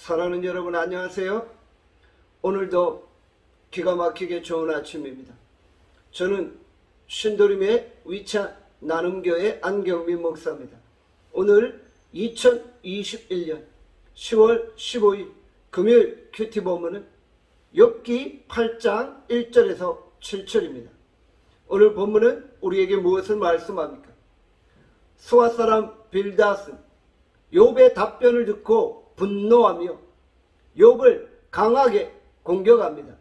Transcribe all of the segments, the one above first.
사랑하는 여러분 안녕하세요. 오늘도 기가 막히게 좋은 아침입니다. 저는 신도림의 위차 나눔교회 안경민 목사입니다. 오늘 2021년 10월 15일 금요일 큐티 본문은 욥기 8장 1절에서 7절입니다. 오늘 본문은 우리에게 무엇을 말씀합니까? 수아 사람 빌다스는 욥의 답변을 듣고 분노하며 욥을 강하게 공격합니다.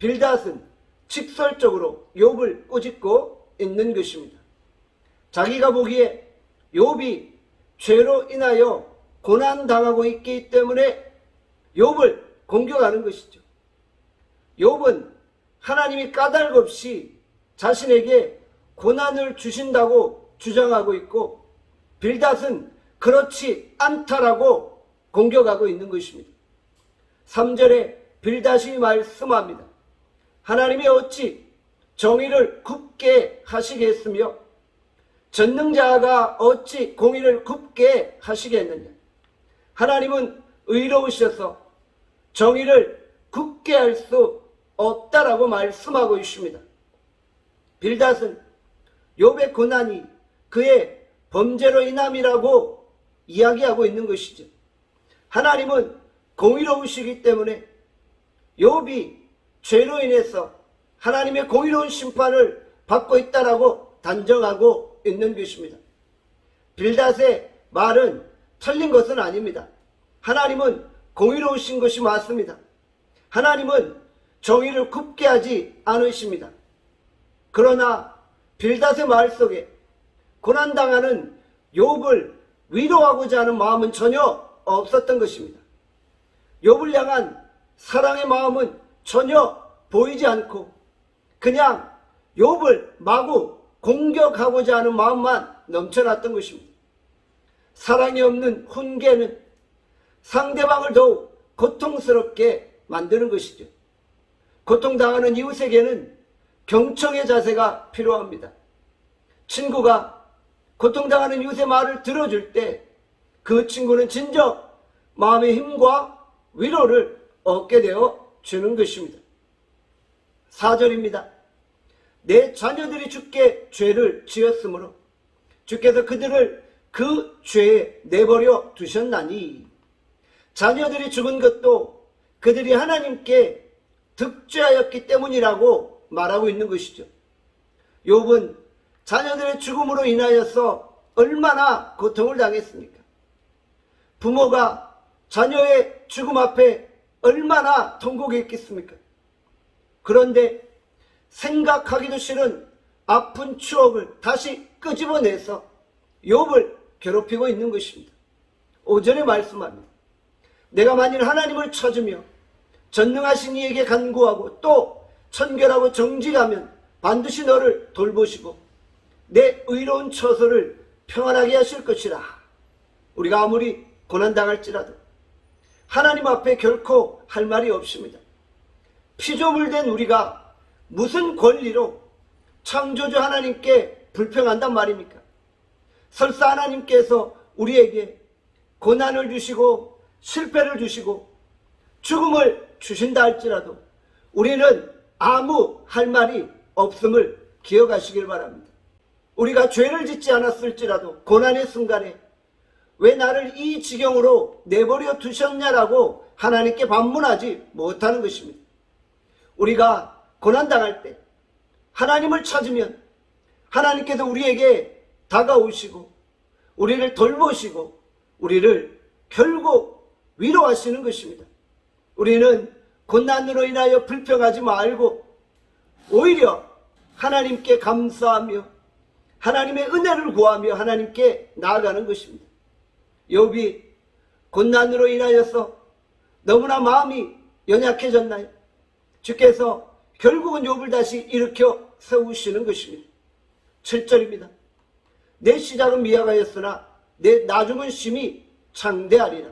빌닷은 직설적으로 욥을 꾸짖고 있는 것입니다. 자기가 보기에 욥이 죄로 인하여 고난 당하고 있기 때문에 욥을 공격하는 것이죠. 욥은 하나님이 까닭 없이 자신에게 고난을 주신다고 주장하고 있고 빌닷은 그렇지 않다라고 공격하고 있는 것입니다. 3절에 빌닷이 말씀합니다. 하나님이 어찌 정의를 굽게 하시겠으며 전능자가 어찌 공의를 굽게 하시겠느냐. 하나님은 의로우셔서 정의를 굽게 할 수 없다라고 말씀하고 있습니다. 빌닷은 욥의 고난이 그의 범죄로 인함이라고 이야기하고 있는 것이죠. 하나님은 공의로우시기 때문에 욥이 죄로 인해서 하나님의 공의로운 심판을 받고 있다라고 단정하고 있는 것입니다. 빌닷의 말은 틀린 것은 아닙니다. 하나님은 공의로우신 것이 맞습니다. 하나님은 정의를 굽게 하지 않으십니다. 그러나 빌닷의 말 속에 고난당하는 욥을 위로하고자 하는 마음은 전혀 없었던 것입니다. 욥을 향한 사랑의 마음은 전혀 보이지 않고 그냥 욥을 마구 공격하고자 하는 마음만 넘쳐났던 것입니다. 사랑이 없는 훈계는 상대방을 더욱 고통스럽게 만드는 것이죠. 고통당하는 이웃에게는 경청의 자세가 필요합니다. 친구가 고통당하는 이웃의 말을 들어줄 때 그 친구는 진정 마음의 힘과 위로를 얻게 되어 주는 것입니다. 4절입니다. 내 자녀들이 주께 죄를 지었으므로 주께서 그들을 그 죄에 내버려 두셨나니 자녀들이 죽은 것도 그들이 하나님께 득죄하였기 때문이라고 말하고 있는 것이죠. 욥은 자녀들의 죽음으로 인하여서 얼마나 고통을 당했습니까? 부모가 자녀의 죽음 앞에 얼마나 통곡했겠습니까? 그런데 생각하기도 싫은 아픈 추억을 다시 끄집어내서 욥을 괴롭히고 있는 것입니다. 오전에 말씀합니다. 내가 만일 하나님을 찾으며 전능하신 이에게 간구하고 또 천결하고 정직하면 반드시 너를 돌보시고 내 의로운 처소를 평안하게 하실 것이라. 우리가 아무리 고난당할지라도 하나님 앞에 결코 할 말이 없습니다. 피조물된 우리가 무슨 권리로 창조주 하나님께 불평한단 말입니까? 설사 하나님께서 우리에게 고난을 주시고 실패를 주시고 죽음을 주신다 할지라도 우리는 아무 할 말이 없음을 기억하시길 바랍니다. 우리가 죄를 짓지 않았을지라도 고난의 순간에 왜 나를 이 지경으로 내버려 두셨냐라고 하나님께 반문하지 못하는 것입니다. 우리가 고난당할 때 하나님을 찾으면 하나님께서 우리에게 다가오시고 우리를 돌보시고 우리를 결국 위로하시는 것입니다. 우리는 고난으로 인하여 불평하지 말고 오히려 하나님께 감사하며 하나님의 은혜를 구하며 하나님께 나아가는 것입니다. 욥이 고난으로 인하여서 너무나 마음이 연약해졌나요? 주께서 결국은 욥을 다시 일으켜 세우시는 것입니다. 7절입니다. 내 시작은 미약하였으나 내 나중은 심히 창대하리라.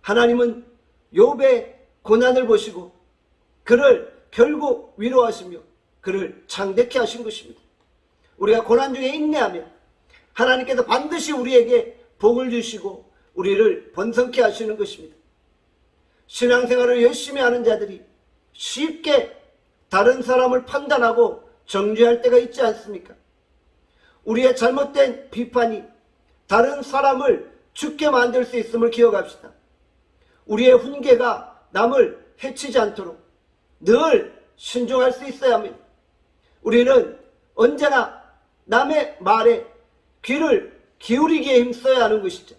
하나님은 욥의 고난을 보시고 그를 결국 위로하시며 그를 창대케 하신 것입니다. 우리가 고난 중에 인내하며 하나님께서 반드시 우리에게 복을 주시고 우리를 번성케 하시는 것입니다. 신앙생활을 열심히 하는 자들이 쉽게 다른 사람을 판단하고 정죄할 때가 있지 않습니까? 우리의 잘못된 비판이 다른 사람을 죽게 만들 수 있음을 기억합시다. 우리의 훈계가 남을 해치지 않도록 늘 신중할 수 있어야 합니다. 우리는 언제나 남의 말에 귀를 기울이기에 힘써야 하는 것이죠.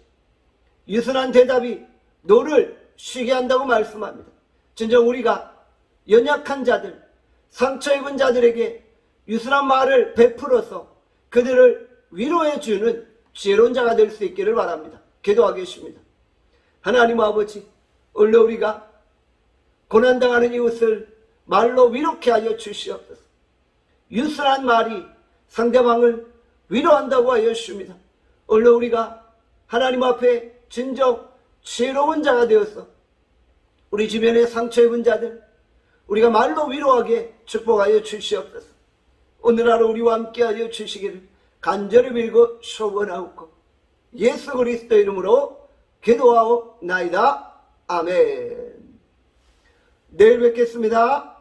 유순한 대답이 너를 쉬게 한다고 말씀합니다. 진정 우리가 연약한 자들, 상처 입은 자들에게 유순한 말을 베풀어서 그들을 위로해 주는 지혜로운 자가 될 수 있기를 바랍니다. 기도하겠습니다. 하나님 아버지, 오늘 우리가 고난당하는 이웃을 말로 위롭게 하여 주시옵소서. 유순한 말이 상대방을 위로한다고 하여 주십니다. 오늘 우리가 하나님 앞에 진정 지혜로운 자가 되어서 우리 주변의 상처 입은 자들 우리가 말로 위로하게 축복하여 주시옵소서. 오늘 하루 우리와 함께하여 주시기를 간절히 빌고 소원하옵고 예수 그리스도 이름으로 기도하옵나이다. 아멘. 내일 뵙겠습니다.